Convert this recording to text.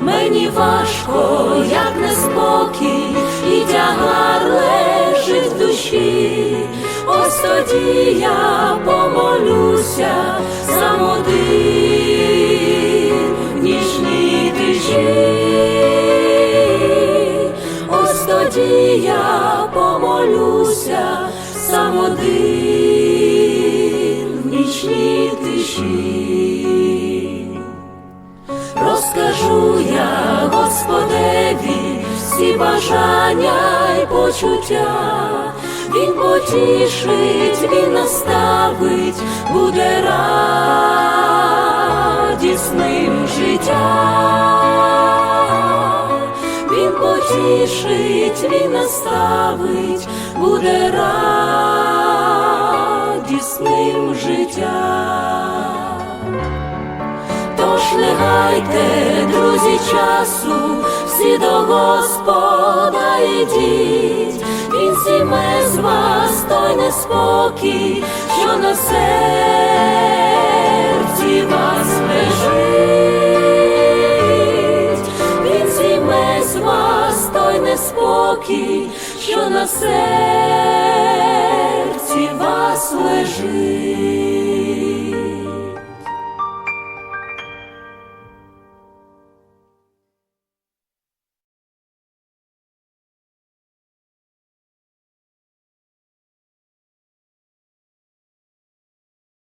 Мені важко, як неспокій, і тягар лежить в душі. Ось тоді я помолюся сам один в нічній тиші. Ось тоді я помолюся сам один в нічній тиші. Всі бажання й почуття, Він потішить, він наставить, буде радісним життя. Він потішить, він наставить, буде радісним життя. Не друзі, часу, всі до Господа йдіть, Він зіме з вас той неспокій, що на серці вас лежить, Він зіме з вас той неспокій, що на серці вас лежить.